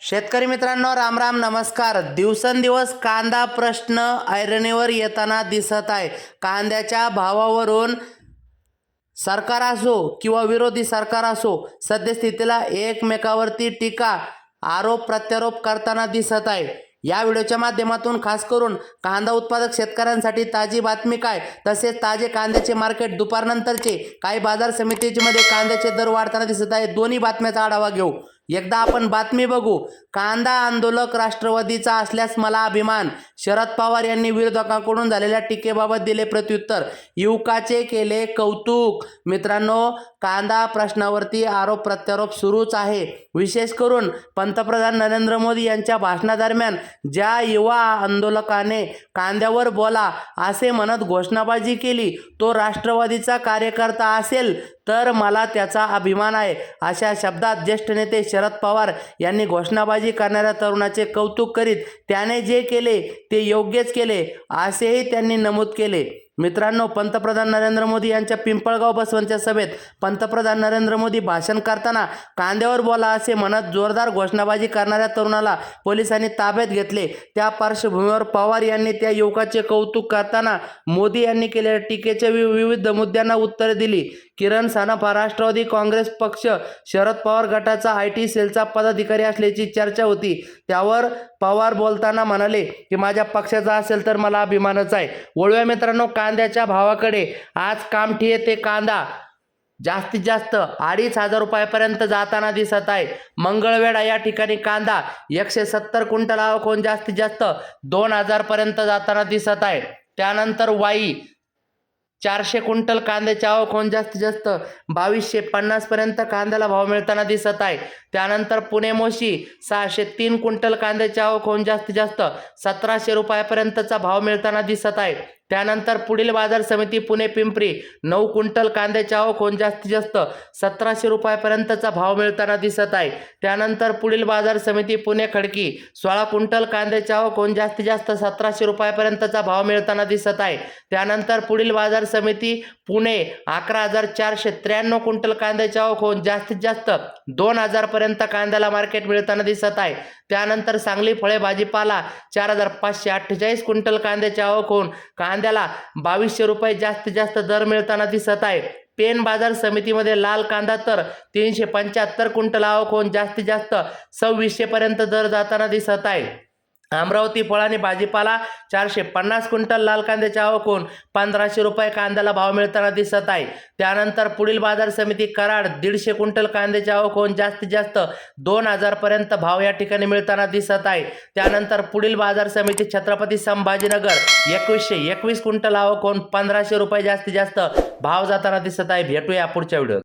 शेतकरी मित्रांनो राम राम नमस्कार. दिवसेंदिवस कांदा प्रश्न ऐरणीवर येताना दिसत आहे. कांद्याच्या भावावरून सरकार असो किंवा विरोधी सरकार असो सद्यस्थितीला एकमेकावरती टीका आरोप प्रत्यारोप करताना दिसत आहे. या व्हिडिओच्या माध्यमातून खास करून कांदा उत्पादक शेतकऱ्यांसाठी ताजी बातमी काय तसेच ताजे कांद्याचे मार्केट दुपारनंतरचे काही बाजार समितीमध्ये कांद्याचे दर वाढताना दिसत आहे. दोन्ही बातम्याचा आढावा घेऊ. एकदा आपण बातमी बघू. कांदा आंदोलक राष्ट्रवादीचा असल्यास मला अभिमान. शरद पवार यांनी विरोधकांकडून झालेल्या टीकेबाबत दिले प्रत्युत्तर. युवकाचे केले कौतुक. मित्रांनो कांदा प्रश्नावरती आरोप प्रत्यारोप सुरूच आहे. विशेष करून पंतप्रधान नरेंद्र मोदी यांच्या भाषणादरम्यान ज्या युवा आंदोलकाने कांद्यावर बोला असे म्हणत घोषणाबाजी केली तो राष्ट्रवादीचा कार्यकर्ता असेल तर मला त्याचा अभिमान आहे अशा शब्दात ज्येष्ठ नेते शरद पवार यांनी घोषणाबाजी करणाऱ्या तरुणाचे कौतुक करीत त्याने जे केले ते योग्यच केले असेही त्यांनी नमूद केले. मित्रांनो पंतप्रधान नरेंद्र मोदी यांच्या पिंपळगाव बसवंतच्या सभेत पंतप्रधान नरेंद्र मोदी भाषण करताना कांद्यावर बोला असे म्हणत जोरदार घोषणाबाजी करणाऱ्या तरुणाला पोलिसांनी ताब्यात घेतले. त्या पार्श्वभूमीवर पवार यांनी त्या युवकाचे कौतुक करताना मोदी यांनी केलेल्या टीकेच्या विविध मुद्द्यांना उत्तरे दिली. किरण सानप हा राष्ट्रवादी काँग्रेस पक्ष शरद पवार गटाचा आय टी सेलचा पदाधिकारी असल्याची चर्चा होती. त्यावर पवार बोलताना म्हणाले की माझ्या पक्षाचा असेल तर मला अभिमानच आहे. ओळव्या मित्रांनो कांद्याच्या भावाकडे. आज कामठी येथे कांदा. जास्तीत जास्त अडीच हजार रुपयापर्यंत जाताना दिसत आहे. मंगळवेढा या ठिकाणी कांदा. एकशे सत्तर क्विंटल आवकून जास्तीत जास्त दोन हजारपर्यंत जाताना दिसत आहे. त्यानंतर वाई. चारशे क्विंटल कांद्याची आवक होऊन जास्तीत जास्त बावीसशे पन्नास पर्यंत कांद्याला भाव मिळताना दिसत आहे. त्यानंतर पुणे मोशी सहाशे तीन क्विंटल कांद्याची आवक होऊन जास्तीत जास्त सतराशे रुपयापर्यंतचा भाव मिळताना दिसत आहे. त्यानंतर पुढील बाजार समिती पुणे पिंपरी नऊ क्विंटल कांद्याच्या आवक होऊन जास्तीत जास्त सतराशे रुपयापर्यंतचा भाव मिळताना दिसत आहे. त्यानंतर पुढील बाजार समिती पुणे खडकी सोळा क्विंटल कांद्याच्या आवक जास्तीत जास्त सतराशे रुपयापर्यंतचा भाव मिळताना दिसत आहे. त्यानंतर पुढील बाजार समिती पुणे अकरा हजार चारशे त्र्याण्णव क्विंटल कांद्याच्या आवक होऊन जास्तीत जास्त दोन हजारपर्यंत कांद्याला मार्केट मिळताना दिसत आहे. त्यानंतर सांगली फळे भाजीपाला चार हजार पाचशे अठ्ठेचाळीस क्विंटल कांद्याची आवक होऊन कांद्याला बावीसशे रुपये जास्तीत जास्त दर मिळताना दिसत आहे. पेन बाजार समितीमध्ये लाल कांदा तर तीनशे पंच्याहत्तर क्विंटल आवक होऊन जास्तीत जास्त सव्वीसशेपर्यंत दर जाताना दिसत आहे. अमरावती फळ आणि भाजीपाला चारशे पन्नास क्विंटल लाल कांद्याची आवकून पंधराशे रुपये कांद्याला भाव मिळताना दिसत आहे. त्यानंतर पुढील बाजार समिती कराड दीडशे क्विंटल कांद्याची आवक होऊन जास्तीत जास्त दोन हजारपर्यंत भाव या ठिकाणी मिळताना दिसत आहे. त्यानंतर पुढील बाजार समिती छत्रपती संभाजीनगर एकवीसशे एकवीस क्विंटल आवक होऊन पंधराशे रुपये जास्तीत जास्त भाव जाताना दिसत आहे. भेटूया पुढच्या व्हिडिओ